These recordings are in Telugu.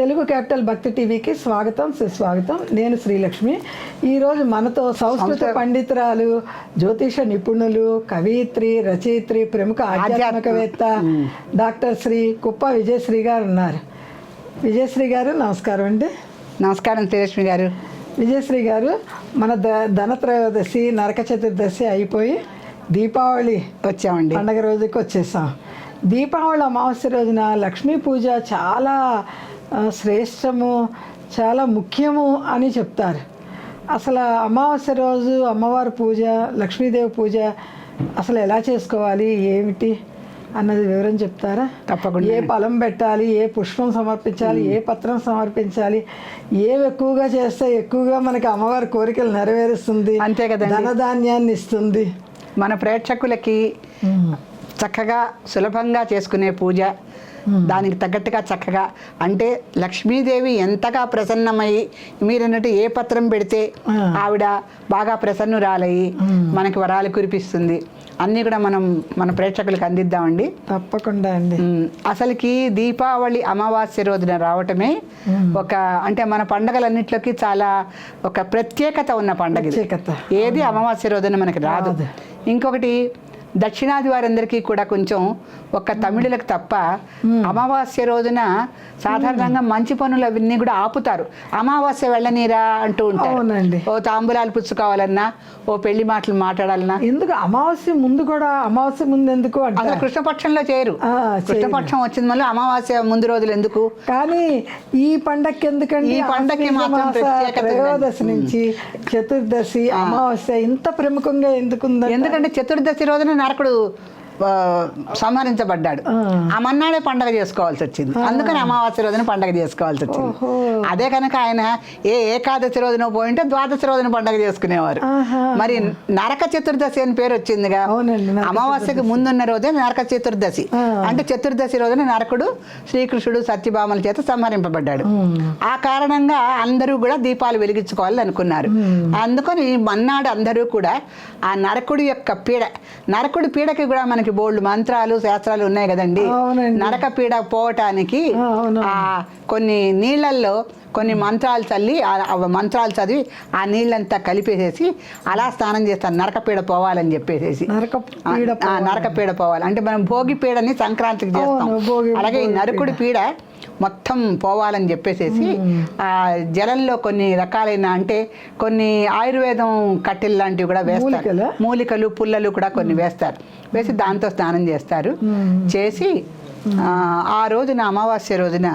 తెలుగు క్యాపిటల్ భక్తి టీవీకి స్వాగతం సుస్వాగతం. నేను శ్రీలక్ష్మి. ఈరోజు మనతో సంస్కృత పండితురాలు జ్యోతిష నిపుణులు కవయిత్రి రచయిత్రి ప్రముఖ ఆధ్యాత్మికవేత్త డాక్టర్ శ్రీ కుప్ప విజయశ్రీ గారు ఉన్నారు. విజయశ్రీ గారు నమస్కారం అండి. నమస్కారం శ్రీలక్ష్మి గారు. విజయశ్రీ గారు మన ద ధనత్రయోదశి నరక చతుర్దశి అయిపోయి దీపావళి వచ్చామండి. పండగ రోజుకి వచ్చేసాం. దీపావళి అమావాస్య రోజున లక్ష్మీ పూజ చాలా శ్రేష్టము చాలా ముఖ్యము అని చెప్తారు. అసలు అమావాస్య రోజు అమ్మవారి పూజ లక్ష్మీదేవి పూజ అసలు ఎలా చేసుకోవాలి ఏమిటి అన్నది వివరం చెప్తారా? తప్పకుండా ఏ ఫలం పెట్టాలి ఏ పుష్పం సమర్పించాలి ఏ పత్రం సమర్పించాలి ఏవి ఎక్కువగా చేస్తే ఎక్కువగా మనకి అమ్మవారి కోరికలు నెరవేరుస్తుంది అంతే కదండి. ధనధాన్యాన్ని ఇస్తుంది. మన ప్రేక్షకులకి చక్కగా సులభంగా చేసుకునే పూజ. దానికి తగ్గట్టుగా చక్కగా. అంటే లక్ష్మీదేవి ఎంతగా ప్రసన్నమై మీరన్నట్టు ఏ పత్రం పెడితే ఆవిడ బాగా ప్రసన్నురాలయ్యి మనకి వరాలు కురిపిస్తుంది. అన్నీ కూడా మనం మన ప్రేక్షకులకు అందిద్దామండి. తప్పకుండా అండి. ఉమ్, అసలుకి దీపావళి అమావాస్య రోజున రావటమే ఒక అంటే మన పండగలన్నిట్లోకి చాలా ఒక ప్రత్యేకత ఉన్న పండగ. ఏది అమావాస్య రోజున మనకి రాదు. ఇంకొకటి దక్షిణాది వారందరికీ కూడా కొంచెం ఒక తమిళులకు తప్ప అమావాస్య రోజున సాధారణంగా మంచి పనులు అవన్నీ కూడా ఆపుతారు. అమావాస్య వెళ్ళనీరా అంటూ ఉంటారు. ఓ తాంబూలాలు పుచ్చుకోవాలన్నా ఓ పెళ్ళి మాటలు మాట్లాడాలన్నా. ఎందుకు అమావాస్య ముందు కూడా అమావాస్య ముందు ఎందుకు అసలు కృష్ణపక్షంలో చేయరు. కృష్ణపక్షం వచ్చింది మళ్ళీ అమావాస్య ముందు రోజులు ఎందుకు? కానీ ఈ పండక్కి ఎందుకండి ఈ పండక్కి మాత్రం. త్రయోదశి నుంచి చతుర్దశి అమావాస్య ఇంత ప్రముఖంగా ఎందుకుందండి ఎందుకంటే చతుర్దశి రోజున నరకుడు సంహరించబడ్డాడు. ఆ. మన్నాడే పండగ చేసుకోవాల్సి వచ్చింది. అందుకని అమావాస్య రోజున పండగ చేసుకోవాల్సి వచ్చింది. అదే కనుక ఆయన ఏ ఏకాదశి రోజున పోయింటే ద్వాదశి రోజున పండగ చేసుకునేవారు. మరి నరక చతుర్దశి అని పేరు వచ్చిందిగా. అమావాస్యకి ముందున్న రోజే నరక చతుర్దశి. అంటే చతుర్దశి రోజున నరకుడు శ్రీకృష్ణుడు సత్యభామల చేత సంహరింపబడ్డాడు. ఆ కారణంగా అందరూ కూడా దీపాలు వెలిగించుకోవాలని అనుకున్నారు. అందుకని మన్నాడు అందరూ కూడా ఆ నరకుడి యొక్క పీడ నరకుడి పీడకి కూడా మనకి బోల్డ్ మంత్రాలు శాస్త్రాలు ఉన్నాయి కదండి. నరక పీడ పోవటానికి కొన్ని నీళ్ళల్లో కొన్ని మంత్రాలు చల్లి మంత్రాలు చదివి ఆ నీళ్ళంతా కలిపేసేసి అలా స్నానం చేస్తాను నరకపీడ పోవాలని చెప్పేసేసి. నరక ఆ, పీడ ఆ, నరక పీడ పోవాలి. అంటే మనం భోగి పీడని సంక్రాంతికి చేస్తాం. అలాగే ఈ నరకుడి పీడ మొత్తం పోవాలని చెప్పేసేసి ఆ జలంలో కొన్ని రకాలైన అంటే కొన్ని ఆయుర్వేదం కట్టెలు లాంటివి కూడా వేస్తారు. మూలికలా? పుల్లలు కూడా కొన్ని వేస్తారు. వేసి దాంతో స్నానం చేస్తారు. చేసి ఆ, రోజున అమావాస్య రోజున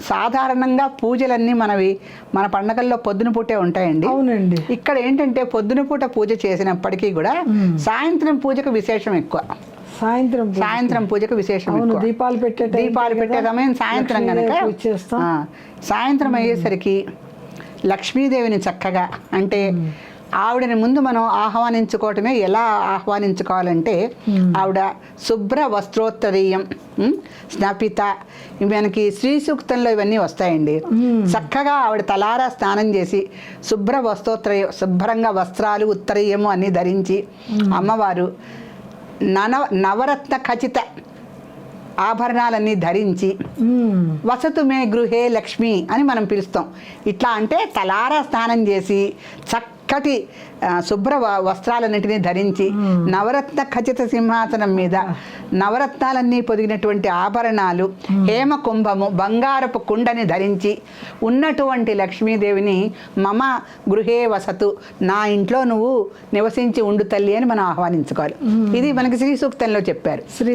సాధారణంగా పూజలన్నీ మనవి మన పండగల్లో పొద్దున పూటే ఉంటాయండి. అవునండి. ఇక్కడ ఏంటంటే పొద్దున పూట పూజ చేసినప్పటికీ కూడా సాయంత్రం పూజకు విశేషం ఎక్కువ. సాయంత్రం. సాయంత్రం పూజకు విశేషం దీపాలు పెట్టే దీపాలు పెట్టే సమయం సాయంత్రం కనుక సాయంత్రం అయ్యేసరికి లక్ష్మీదేవిని చక్కగా అంటే ఆవిడని ముందు మనం ఆహ్వానించుకోవటమే. ఎలా ఆహ్వానించుకోవాలంటే ఆవిడ శుభ్ర వస్త్రోత్తరీయం స్నపిత మనకి శ్రీ సూక్తంలో ఇవన్నీ వస్తాయండి. చక్కగా ఆవిడ తలారా స్నానం చేసి శుభ్ర వస్త్రోత్తరీయం శుభ్రంగా వస్త్రాలు ఉత్తరీయము అన్నీ ధరించి అమ్మవారు నన నవరత్న ఖచ్చిత ఆభరణాలన్నీ ధరించి. వసతు మే గృహే లక్ష్మి అని మనం పిలుస్తాం ఇట్లా అంటే తలారా స్నానం చేసి చక్కటి శుభ్ర వస్త్రాలన్నిటినీ ధరించి నవరత్న ఖచ్చిత సింహాసనం మీద నవరత్నాలన్నీ పొదిగినటువంటి ఆభరణాలు హేమ కుంభము బంగారపు కుండని ధరించి ఉన్నటువంటి లక్ష్మీదేవిని మమ గృహే వసతు నా ఇంట్లో నువ్వు నివసించి ఉండు తల్లి అని మనం ఆహ్వానించుకోవాలి. ఇది మనకి శ్రీ సూక్తంలో చెప్పారు శ్రీ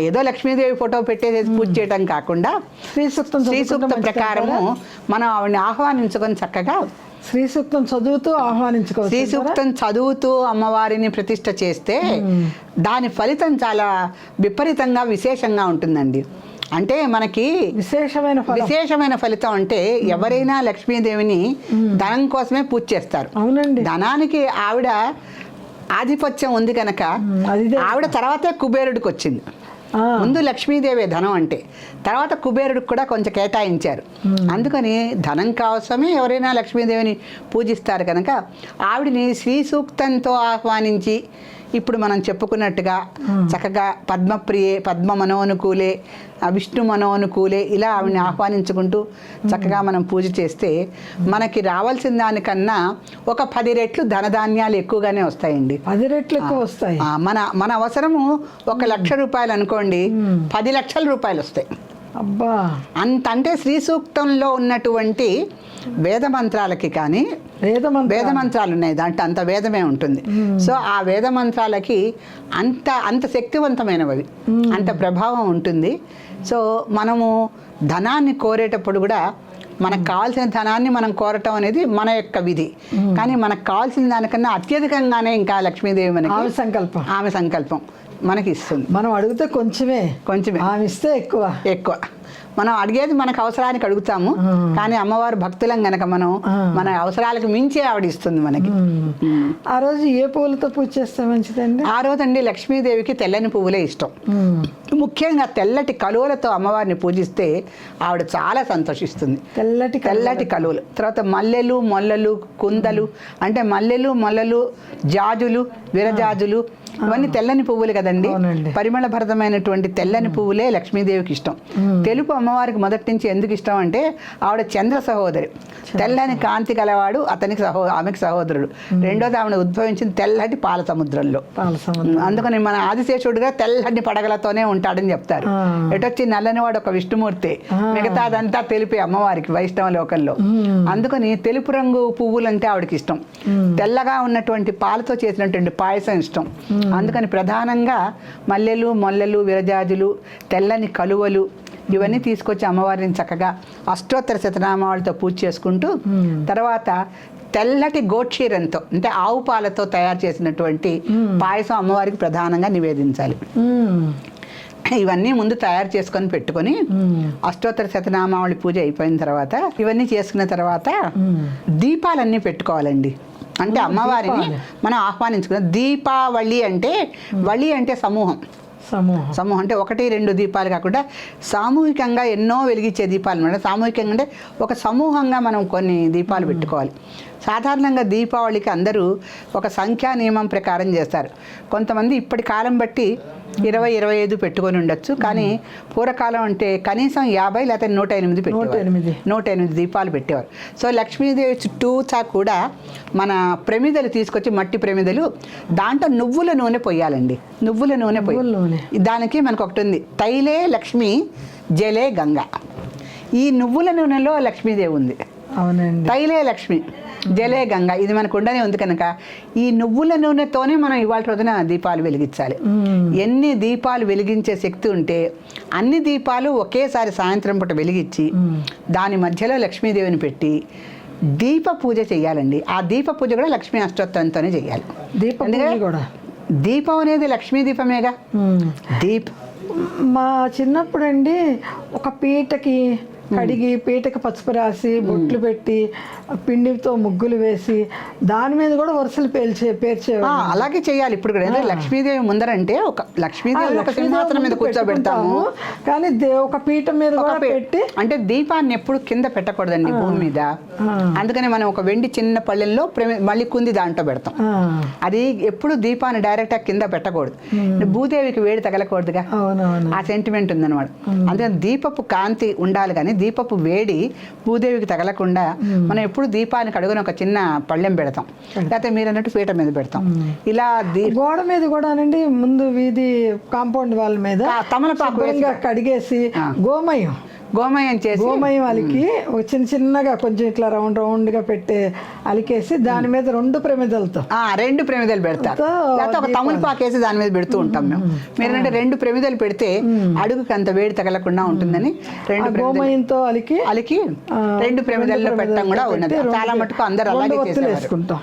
ఏదో లక్ష్మీదేవి ఫోటో పెట్టేసి పూజ చేయడం కాకుండా శ్రీ సూక్తం శ్రీ సూక్తం ప్రకారము మనం ఆవిడని ఆహ్వానించుకొని చక్కగా శ్రీ సూక్తం చదువుతూ ఆహ్వానించుకోవచ్చు శ్రీ సూక్తం చదువుతూ అమ్మవారిని ప్రతిష్ట చేస్తే దాని ఫలితం చాలా విపరీతంగా విశేషంగా ఉంటుందండి. అంటే మనకి విశేషమైన విశేషమైన ఫలితం అంటే ఎవరైనా లక్ష్మీదేవిని ధనం కోసమే పూజ చేస్తారు. అవునండి. ధనానికి ఆవిడ ఆధిపత్యం ఉంది కనుక. ఆవిడ తర్వాతే కుబేరుడికి వచ్చింది. ముందు లక్ష్మీదేవే ధనం అంటే. తర్వాత కుబేరుడికి కూడా కొంచెం కేటాయించారు. అందుకని ధనం కోసమే ఎవరైనా లక్ష్మీదేవిని పూజిస్తారు కనుక ఆవిడని శ్రీ సూక్తంతో ఆహ్వానించి ఇప్పుడు మనం చెప్పుకున్నట్టుగా చక్కగా పద్మప్రియే పద్మ మనోనుకూలే విష్ణు మనోనుకూలే ఇలా ఆవిడని ఆహ్వానించుకుంటూ చక్కగా మనం పూజ చేస్తే మనకి రావాల్సిన దానికన్నా ఒక పది రెట్లు ధనధాన్యాలు ఎక్కువగానే వస్తాయండి. పది రెట్లు ఎక్కువ వస్తాయి. మన మన అవసరము ఒక లక్ష రూపాయలు అనుకోండి పది లక్షల రూపాయలు వస్తాయి. అబ్బా. అంత అంటే శ్రీ సూక్తంలో ఉన్నటువంటి వేద మంత్రాలకి కానీ వేదమంత వేద మంత్రాలు ఉన్నాయి దాంట్లో అంత వేదమే ఉంటుంది. సో ఆ వేద మంత్రాలకి అంత అంత శక్తివంతమైనవి. అంత ప్రభావం ఉంటుంది. సో మనము ధనాన్ని కోరేటప్పుడు కూడా మనకు కావాల్సిన ధనాన్ని మనం కోరటం అనేది మన యొక్క విధి. కానీ మనకు కావాల్సిన దానికన్నా అత్యధికంగానే ఇంకా లక్ష్మీదేవి మనకి ఆమె సంకల్పం. ఆమె సంకల్పం. మనకి ఇస్తుంది మనం అడిగితే కొంచెమే కొంచెమే. ఆమె ఇస్తే ఎక్కువ. ఎక్కువ. మనం అడిగేది మనకు అవసరానికి అడుగుతాము కానీ అమ్మవారు భక్తులం గనక మనం మన అవసరాలకు మించి ఆవిడ ఇస్తుంది మనకి. ఆ రోజు ఏ పూలతో పూజ చేస్తే మంచిదండి? ఆ రోజండి లక్ష్మీదేవికి తెల్లని పువ్వులే ఇష్టం. ముఖ్యంగా తెల్లటి కలువలతో అమ్మవారిని పూజిస్తే ఆవిడ చాలా సంతోషిస్తుంది. తెల్లటి తెల్లటి కలువలు. తర్వాత మల్లెలు మొల్లలు కుందలు అంటే మల్లెలు మొల్లలు జాజులు విరజాజులు ఇవన్నీ తెల్లని పువ్వులు కదండి. పరిమళ భరితమైనటువంటి తెల్లని పువ్వులే లక్ష్మీదేవికి ఇష్టం. తెలుపు అమ్మవారికి మొదటి నుంచి ఎందుకు ఇష్టం అంటే ఆవిడ చంద్ర సహోదరి. తెల్లని కాంతి గలవాడు అతనికి సహో ఆమెకి సహోదరుడు. రెండోది ఆవిడ ఉద్భవించింది తెల్లటి పాల సముద్రంలో. అందుకని మన ఆదిశేషుడుగా తెల్లటి పడగలతోనే ఉంటాడని చెప్తారు. ఎటొచ్చి నల్లనివాడు ఒక విష్ణుమూర్తి ఆ. మిగతాదంతా తెలిపి అమ్మవారికి వైష్ణవ లోకంలో. అందుకని తెలుపు రంగు పువ్వులంటే ఆవిడకి ఇష్టం. తెల్లగా ఉన్నటువంటి పాలతో చేసినటువంటి పాయసం ఇష్టం. అందుకని ప్రధానంగా మల్లెలు మొల్లెలు విరజాజులు తెల్లని కలువలు ఇవన్నీ తీసుకొచ్చి అమ్మవారిని చక్కగా అష్టోత్తర శతనామాలతో పూజ చేసుకుంటూ తర్వాత తెల్లటి గోక్షీరంతో అంటే ఆవు పాలతో తయారు చేసినటువంటి పాయసం అమ్మవారికి ప్రధానంగా నివేదించాలి. ఇవన్నీ ముందు తయారు చేసుకొని పెట్టుకొని. అష్టోత్తర శతనామావళి పూజ అయిపోయిన తర్వాత ఇవన్నీ చేసుకున్న తర్వాత. దీపాలన్నీ పెట్టుకోవాలండి అంటే అమ్మవారిని మనం ఆహ్వానించుకున్నాం. దీపావళి అంటే వళి అంటే సమూహం. సమూహం. సమూహం అంటే ఒకటి రెండు దీపాలు కాకుండా సామూహికంగా ఎన్నో వెలిగించే దీపాలు అనమాట. సామూహికంగా అంటే ఒక సమూహంగా మనం కొన్ని దీపాలు పెట్టుకోవాలి. సాధారణంగా దీపావళికి అందరూ ఒక సంఖ్యా నియమం ప్రకారం చేస్తారు. కొంతమంది ఇప్పటి కాలం బట్టి ఇరవై ఇరవై ఐదు పెట్టుకొని ఉండొచ్చు. కానీ పూర్వకాలం అంటే కనీసం యాభై లేకపోతే నూట ఎనిమిది పెట్టేవారు. నూట ఎనిమిది దీపాలు పెట్టేవారు. సో లక్ష్మీదేవి చుట్టూతా కూడా మన ప్రమిదలు తీసుకొచ్చి మట్టి ప్రమిదలు దాంట్లో నువ్వుల నూనె పొయ్యాలండి నువ్వుల నూనె పొయ్యి. దానికి మనకు ఒకటి ఉంది. తైలే లక్ష్మి జలే గంగ. ఈ నువ్వుల నూనెలో లక్ష్మీదేవి ఉంది. అవునండి. తైలే లక్ష్మి. జలే గంగ ఇది మనకు ఉండనే ఉంది కనుక. ఈ నువ్వుల నూనెతోనే మనం ఇవాళ రోజున దీపాలు వెలిగించాలి. ఎన్ని దీపాలు వెలిగించే శక్తి ఉంటే అన్ని దీపాలు ఒకేసారి సాయంత్రం పూట వెలిగించి దాని మధ్యలో లక్ష్మీదేవిని పెట్టి దీప పూజ చేయాలండి ఆ దీప పూజ కూడా లక్ష్మీ అష్టోత్తరంతోనే చేయాలి దీప కూడా? దీపం అనేది లక్ష్మీ దీపమేగా. దీప్. మా చిన్నప్పుడు అండి ఒక పీటకి కడిగి పీటకి పసుపు రాసి బొట్లు పెట్టి పిండితో ముగ్గులు వేసి దాని మీద కూడా వరుసలు పేల్చే పేర్చేవారు ఆ, అలాగే చేయాలి. ఇప్పుడు కూడా లక్ష్మీదేవి ముందరంటే ఒక లక్ష్మీదేవి ఒక సింహాసనం మీద కూర్చోబెడతాము. కానీ ఒక పీఠం మీద కూడా పెట్టి అంటే దీపాన్ని ఎప్పుడు కింద పెట్టకూడదండి భూమి మీద. అందుకని మనం ఒక వెండి చిన్న పళ్ళెల్లో ప్రమి- మళ్ళీ కుంది దాంట్లో పెడతాం. అది ఎప్పుడు దీపాన్ని డైరెక్ట్గా కింద పెట్టకూడదు. భూదేవికి వేడి తగలకూడదుగా. ఆ సెంటిమెంట్ ఉందన్నమాట. అందుకని దీపపు కాంతి ఉండాలి కానీ దీపపు వేడి భూదేవికి తగలకుండా మనం ఎప్పుడు దీపానికి అడుగున ఒక చిన్న పళ్ళెం పెడతాం. లేకపోతే మీరు అన్నట్టు పీట మీద పెడతాం. ఇలా దీ గోడ మీద కూడానండి ముందు వీధి కాంపౌండ్ వాళ్ళ మీద తమలపాకు కడిగేసి గోమయం. గోమయం చేసి గోమయం అలికి చిన్న చిన్నగా కొంచెం ఇట్లా రౌండ్ రౌండ్గా పెట్టి అలికేసి దాని మీద రెండు ప్రమిదలతో. ఆ రెండు ప్రమిదలు పెడతారు. లేకపోతే ఒక తమలపాకు వేసి దాని మీద పెడుతూ ఉంటాం మేము. మీరంటే రెండు ప్రమిదలు పెడితే అడుగుకి అంత వేడి తగలకుండా ఉంటుందని రెండు గోమయంతో అలికి అలికి రెండు ప్రమిదల్లో పెట్టడం కూడా ఉన్నది. చాలా మటుకు అందరూ అలాగే. వేసుకుంటాం.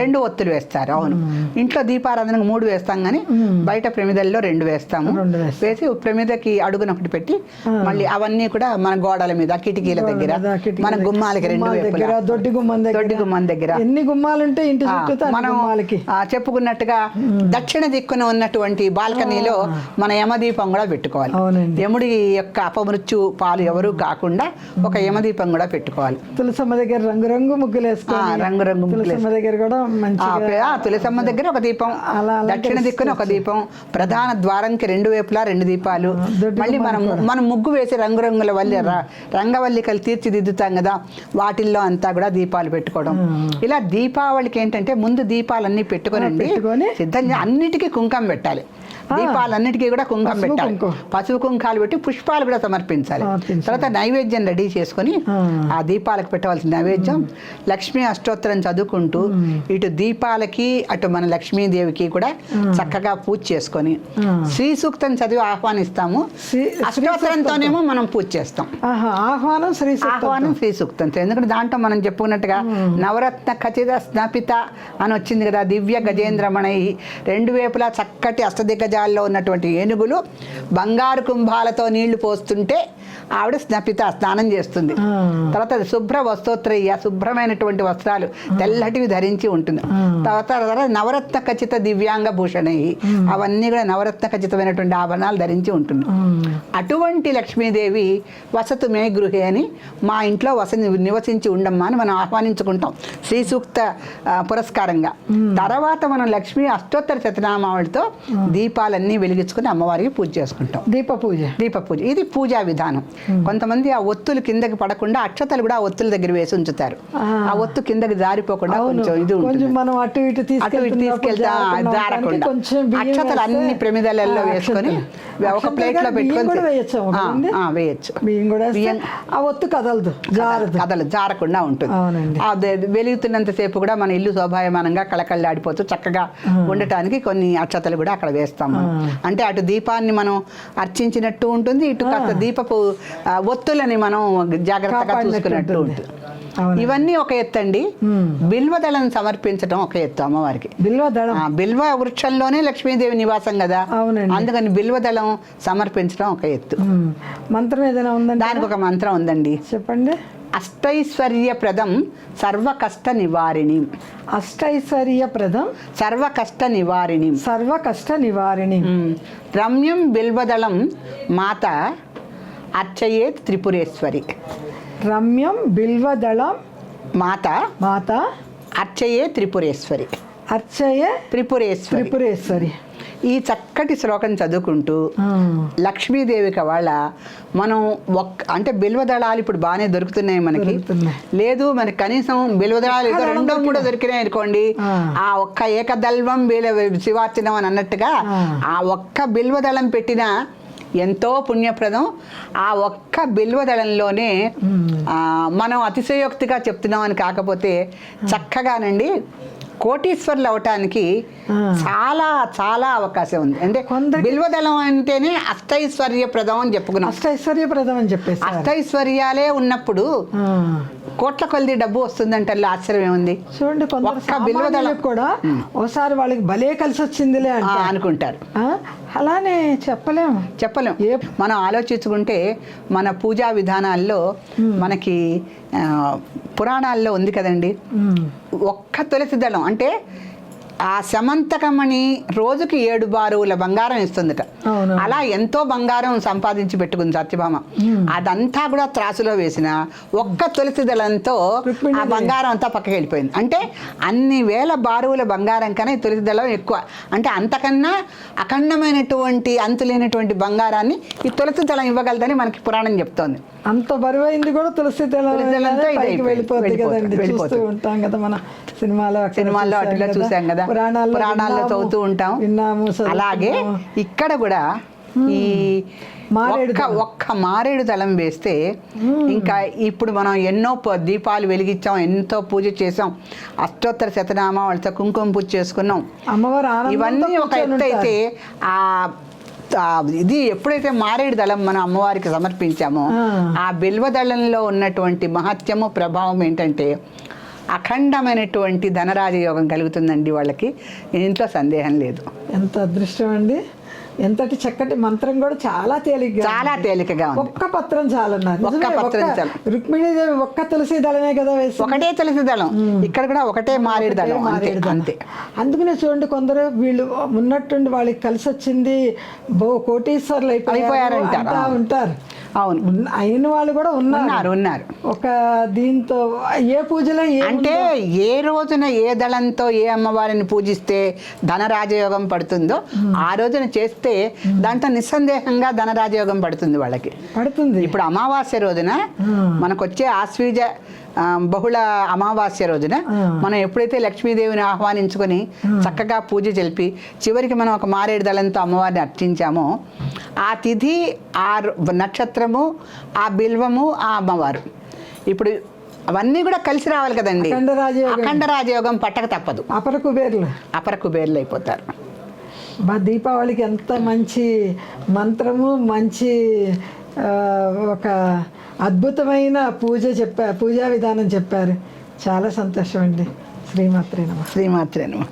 రెండు ఒత్తులు వేస్తారు అవును. ఇంట్లో దీపారాధనకు మూడు వేస్తాం కానీ బయట ప్రమిదల్లో రెండు వేస్తాము. వేసి ప్రమిదకి అడుగున ఒకటి పెట్టి మళ్ళీ అవన్నీ కూడా మన గోడల మీద కిటికీల దగ్గర మన గుమ్మాలకి రెండు వైపులా. దొడ్డి గుమ్మం దగ్గర. దొడ్డి గుమ్మం దగ్గర. ఎన్ని గుమ్మాలు ఉంటే ఇంటి మనం చెప్పుకున్నట్టుగా దక్షిణ దిక్కున ఉన్నటువంటి బాల్కనీలో మన యమదీపం కూడా పెట్టుకోవాలి. యముడి యొక్క అపమృత్యు పాలు ఎవరు కాకుండా ఒక యమదీపం కూడా పెట్టుకోవాలి. తులసమ్మ దగ్గర రంగురంగు ముగ్గులు వేసుకొని రంగురంగు ముగ్గులు తులసమ్మ దగ్గర కూడా తులసమ్మ దగ్గర ఒక దీపం దక్షిణ దిక్కున ఒక దీపం ప్రధాన ద్వారంకి రెండు వైపులా రెండు దీపాలు. మళ్ళీ మనం మనం ముగ్గు వేసి రంగురంగుల వల్లి రంగవల్లికలు తీర్చిదిద్దుతాం కదా వాటిల్లో అంతా కూడా దీపాలు పెట్టుకోవడం. ఇలా దీపావళికి ఏంటంటే ముందు దీపాలన్నీ పెట్టుకోనండి. పెట్టుకొని? సిద్ధంగా అన్నిటికీ కుంకం పెట్టాలి. దీపాలన్నిటికీ కూడా కుంకం పెట్టాలి. పసుపు కుంకాలు పెట్టి పుష్పాలు కూడా సమర్పించాలి. తర్వాత నైవేద్యం రెడీ చేసుకొని ఆ. దీపాలకు పెట్టవలసిన నైవేద్యం. లక్ష్మీ అష్టోత్తరం చదువుకుంటూ ఇటు దీపాలకి అటు మన లక్ష్మీదేవికి కూడా చక్కగా పూజ చేసుకొని. శ్రీ సూక్తం చదివి ఆహ్వానిస్తాము. అష్టోత్తరంతోనేమో మనం పూజ చేస్తాం. ఆహా ఆహ్వానం శ్రీ సూక్తం. ఆహ్వానం శ్రీ సూక్తంతో ఎందుకంటే దాంట్లో మనం చెప్పుకున్నట్టుగా నవరత్న ఖచ్చిత స్నాపిత అని వచ్చింది కదా దివ్య గజేంద్రమణై. రెండు వైపులా చక్కటి అష్టదిగ్గజాల్లో ఉన్నటువంటి ఏనుగులు బంగారు కుంభాలతో నీళ్ళు పోస్తుంటే ఆవిడ స్నపిత స్నానం చేస్తుంది. తర్వాత అది శుభ్ర వస్త్రోత్రయ్య శుభ్రమైనటువంటి వస్త్రాలు తెల్లటివి ధరించి ఉంటుంది. తర్వాత తర్వాత నవరత్న ఖచ్చిత దివ్యాంగ భూషణై. అవన్నీ కూడా నవరత్న ఖచ్చితమైనటువంటి ఆభరణాలు ధరించి ఉంటుంది. అటువంటి లక్ష్మీదేవి వసతు మే గృహే అని మా ఇంట్లో వస నివసించి ఉండమ్మా అని మనం ఆహ్వానించుకుంటాం. శ్రీ సూక్త పురస్కారంగా. తర్వాత మనం లక్ష్మీ అష్టోత్తర శతనామావళితో దీపాలన్నీ వెలిగించుకుని అమ్మవారికి పూజ చేసుకుంటాం. దీప పూజ దీప పూజ ఇది పూజా విధానం. కొంతమంది ఆ ఒత్తులు కిందకి పడకుండా అక్షతలు కూడా ఆ ఒత్తుల దగ్గర వేసి ఉంచుతారు. ఆ. ఒత్తు కిందకి జారిపోకుండా కొంచెం ఇది మనం అటు ఇటు తీసుకెళ్తా జారకుండా అక్షతలు అన్ని ప్రమిదలలో వేసుకొని. ఒక కూడా వేయచ్చు పెట్టుకొని ఆ, వేయచ్చు. బియ్యం ఒత్తు కదలదు జారకుండా ఉంటుంది. వెలుగుతున్నంత సేపు కూడా మన ఇల్లు శోభాయమానంగా కళకళలాడిపోతూ చక్కగా ఉండటానికి కొన్ని అక్షతలు కూడా అక్కడ వేస్తాం. మనం. అంటే అటు దీపాన్ని మనం అర్చించినట్టు ఉంటుంది ఇటు కాస్త దీపపు ఒత్తులని మనం జాగ్రత్తగా చూసుకున్నట్టు ఉంటుంది. ఇవన్నీ ఒక ఎత్తు అండి. బిల్వదళం సమర్పించడం ఒక ఎత్తు అమ్మవారికి. బిల్వ దళం. ఆ, బిల్వ వృక్షంలోనే లక్ష్మీదేవి నివాసం కదా. అందుకని బిల్వదళం సమర్పించడం ఒక ఎత్తు. మంత్రం ఏదైనా ఉందండి దానికి ఒక మంత్రం ఉందండి. చెప్పండి. అష్టైశ్వర్యప్రదం సర్వ కష్ట నివారిణి అష్టైశ్వర్య ప్రదం సర్వ కష్ట నివారిణి సర్వ కష్ట నివారిణి రమ్యం బిల్వదళం మాత అర్చయే త్రిపురేశ్వరి. రమ్యం బిల్వదళం మాత మాత అర్చయే త్రిపురేశ్వరి. అర్చయ త్రిపురేశ్వరి త్రిపురేశ్వరి ఈ చక్కటి శ్లోకం చదువుకుంటూ ఆ. లక్ష్మీదేవికి వాళ్ళ మనం ఒక్క అంటే బిల్వదళాలు ఇప్పుడు బాగానే దొరుకుతున్నాయి మనకి. లేదు మనకి కనీసం బిల్వదళాలు ఏదో రెండో మూడో దొరికినాయి అనుకోండి ఆ. ఒక్క ఏకదల్వం బిల శివార్చనం అని అన్నట్టుగా ఆ. ఒక్క బిల్వదళం పెట్టిన ఎంతో పుణ్యప్రదం ఆ ఒక్క బిల్వదళంలోనే మనం అతిశయోక్తిగా చెప్తున్నాం అని కాకపోతే చక్కగానండి కోటీశ్వర్లు అవటానికి. చాలా చాలా అవకాశం ఉంది. అంటే బిల్వదళం అంటేనే అష్టైశ్వర్యప్రదం అని చెప్పుకున్నాం. అష్టైశ్వర్య ప్రదం అని చెప్పేసి అష్టైశ్వర్యాలే ఉన్నప్పుడు కోట్ల కొలది డబ్బు వస్తుందంటే ఆశ్చర్యం ఏముంది? చూడండి కొందరు ఒక్క బిల్వదళం. కూడా ఒకసారి వాళ్ళకి భలే కలిసి వచ్చిందిలే అనుకుంటారు. అలానే చెప్పలేము. చెప్పలేం ఏ- మనం ఆలోచించుకుంటే మన పూజా విధానాల్లో మనకి పురాణాల్లో ఉంది కదండి. ఒక్క తులసి దళం అంటే ఆ సమంతకమణి రోజుకి ఏడు బారువుల బంగారం ఇస్తుందట. అలా ఎంతో బంగారం సంపాదించి పెట్టుకుంది సత్యభామ. అదంతా కూడా త్రాసులో వేసిన ఒక్క తులసి దళంతో ఆ. బంగారం అంతా పక్కకి వెళ్ళిపోయింది. అంటే అన్ని వేల బారువుల బంగారం కన్నా ఈ తులసి దళం ఎక్కువ. అంటే అంతకన్నా అఖండమైనటువంటి అంతులేనటువంటి బంగారాన్ని ఈ తులసి దళం ఇవ్వగలదని మనకి పురాణం చెప్తోంది. అంత బరువైంది కూడా తులసి దళం తులసి దళంతో. వెళ్ళిపోతుంది కదండి. చూస్తూ. ఉంటాం కదా మన సినిమాలో సినిమాల్లో చూసాం కదా. పురాణాల్లో పురాణాల్లో చదువుతూ ఉంటాం. విన్నాము అలాగే. ఇక్కడ కూడా ఈ మారేడు ఒక్క మారేడు దళం వేస్తే ఇంకా ఇప్పుడు మనం ఎన్నో దీపాలు వెలిగించాం ఎంతో పూజ చేసాం అష్టోత్తర శతనామా వాళ్ళతో కుంకుమ పూజ చేసుకున్నాం. అమ్మవారు ఇవన్నీ ఒక ఎత్తు అయితే. ఆ ఇది ఎప్పుడైతే మారేడు దళం మనం అమ్మవారికి సమర్పించామో ఆ. ఆ బిల్వ దళంలో ఉన్నటువంటి మహత్యము ప్రభావం ఏంటంటే అఖండమైనటువంటి ధనరాజ యోగం కలుగుతుందండి వాళ్ళకి. ఇంట్లో సందేహం లేదు. ఎంత అదృష్టం అండి. ఎంతటి చక్కటి మంత్రం కూడా చాలా తేలిగ్గా చాలా తేలికగా ఒక్క పత్రం చాలన్నారు ఒక్క పత్రం చాలు. రుక్మిణీదేవి ఒక్క తులసి దళమే కదా వేసి ఒకటే తులసి దళం. ఇక్కడ కూడా ఒకటే మారేడు దళం. అంతే అందుకనే చూడండి కొందరు వీళ్ళు ఉన్నట్టుండి వాళ్ళకి కలిసి వచ్చింది బో కోటీశ్వర్లు అయిపోయారు ఉంటారు. అవును. అయిన వాళ్ళు కూడా ఉన్నారు. ఉన్నారు ఒక దీంతో ఏ పూజలో అంటే ఏ రోజున ఏ దళంతో ఏ అమ్మవారిని పూజిస్తే ధనరాజయోగం పడుతుందో ఆ రోజున చేస్తే దాంట్లో నిస్సందేహంగా ధనరాజయోగం పడుతుంది వాళ్ళకి. పడుతుంది. ఇప్పుడు అమావాస్య రోజున మనకు వచ్చే ఆశ్వీజ బహుళ అమావాస్య రోజున మనం ఎప్పుడైతే లక్ష్మీదేవిని ఆహ్వానించుకొని చక్కగా పూజ జరిపి చివరికి మనం ఒక మారేడు దళంతో అమ్మవారిని అర్చించామో ఆ తిథి ఆ నక్షత్రము ఆ బిల్వము ఆ అమ్మవారు. ఇప్పుడు అవన్నీ కూడా కలిసి రావాలి కదండి. అఖండ రాజయోగం. పట్టక తప్పదు. అపర కుబేర్లు. అపర కుబేర్లు అయిపోతారు. బా దీపావళికి ఎంత మంచి మంత్రము మంచి ఒక అద్భుతమైన పూజ చెప్పారు పూజా విధానం చెప్పారు. చాలా సంతోషం అండి శ్రీమాత్రే నమ.